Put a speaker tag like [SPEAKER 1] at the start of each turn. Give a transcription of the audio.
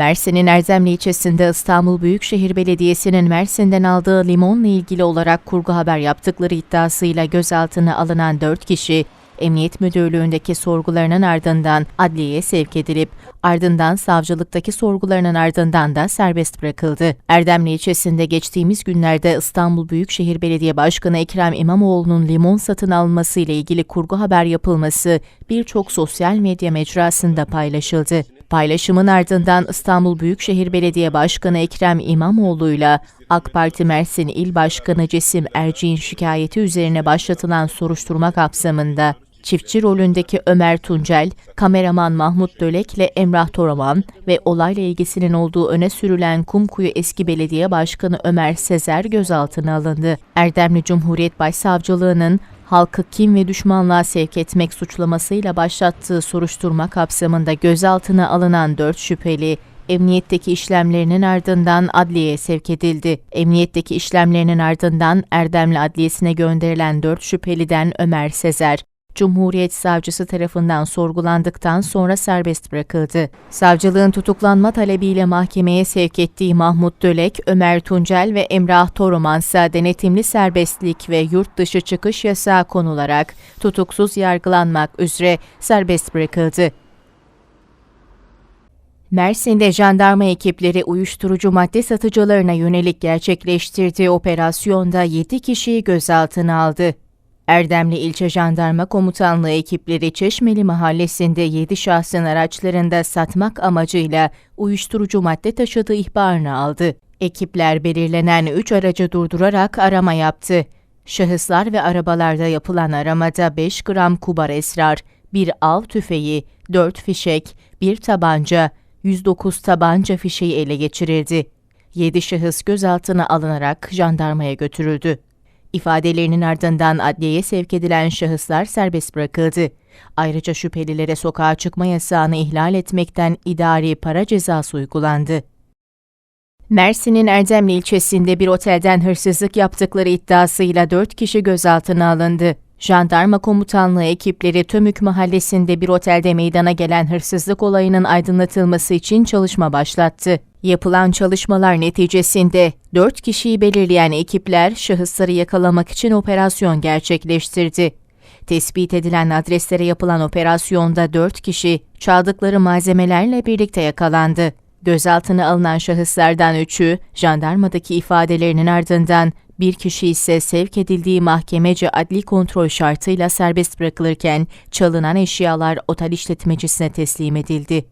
[SPEAKER 1] Mersin'in Erdemli ilçesinde İstanbul Büyükşehir Belediyesi'nin Mersin'den aldığı limonla ilgili olarak kurgu haber yaptıkları iddiasıyla gözaltına alınan 4 kişi, Emniyet Müdürlüğü'ndeki sorgularının ardından adliyeye sevk edilip ardından savcılıktaki sorgularının ardından da serbest bırakıldı. Erdemli ilçesinde geçtiğimiz günlerde İstanbul Büyükşehir Belediye Başkanı Ekrem İmamoğlu'nun limon satın alması ile ilgili kurgu haber yapılması birçok sosyal medya mecrasında paylaşıldı. Paylaşımın ardından İstanbul Büyükşehir Belediye Başkanı Ekrem İmamoğlu'yla AK Parti Mersin İl Başkanı Cesim Erciğin şikayeti üzerine başlatılan soruşturma kapsamında çiftçi rolündeki Ömer Tuncel, kameraman Mahmut Dölek ile Emrah Toraman ve olayla ilgisinin olduğu öne sürülen Kumkuyu eski belediye başkanı Ömer Sezer gözaltına alındı. Erdemli Cumhuriyet Başsavcılığı'nın halkı kim ve düşmanlığa sevk etmek suçlamasıyla başlattığı soruşturma kapsamında gözaltına alınan 4 şüpheli, emniyetteki işlemlerinin ardından adliyeye sevk edildi. Emniyetteki işlemlerinin ardından Erdemli Adliyesi'ne gönderilen 4 şüpheliden Ömer Sezer, Cumhuriyet Savcısı tarafından sorgulandıktan sonra serbest bırakıldı. Savcılığın tutuklanma talebiyle mahkemeye sevk ettiği Mahmut Dölek, Ömer Tuncel ve Emrah Toruman ise denetimli serbestlik ve yurt dışı çıkış yasağı konularak tutuksuz yargılanmak üzere serbest bırakıldı. Mersin'de jandarma ekipleri uyuşturucu madde satıcılarına yönelik gerçekleştirdiği operasyonda 7 kişiyi gözaltına aldı. Erdemli İlçe Jandarma Komutanlığı ekipleri Çeşmeli Mahallesi'nde 7 şahsın araçlarında satmak amacıyla uyuşturucu madde taşıdığı ihbarını aldı. Ekipler belirlenen 3 aracı durdurarak arama yaptı. Şahıslar ve arabalarda yapılan aramada 5 gram kubar esrar, bir av tüfeği, 4 fişek, bir tabanca, 109 tabanca fişeği ele geçirildi. 7 şahıs gözaltına alınarak jandarmaya götürüldü. İfadelerinin ardından adliyeye sevk edilen şahıslar serbest bırakıldı. Ayrıca şüphelilere sokağa çıkma yasağını ihlal etmekten idari para cezası uygulandı. Mersin'in Erdemli ilçesinde bir otelden hırsızlık yaptıkları iddiasıyla 4 kişi gözaltına alındı. Jandarma Komutanlığı ekipleri Tömük Mahallesi'nde bir otelde meydana gelen hırsızlık olayının aydınlatılması için çalışma başlattı. Yapılan çalışmalar neticesinde 4 kişiyi belirleyen ekipler şahısları yakalamak için operasyon gerçekleştirdi. Tespit edilen adreslere yapılan operasyonda 4 kişi çaldıkları malzemelerle birlikte yakalandı. Gözaltına alınan şahıslardan üçü jandarmadaki ifadelerinin ardından bir kişi ise sevk edildiği mahkemece adli kontrol şartıyla serbest bırakılırken çalınan eşyalar otel işletmecisine teslim edildi.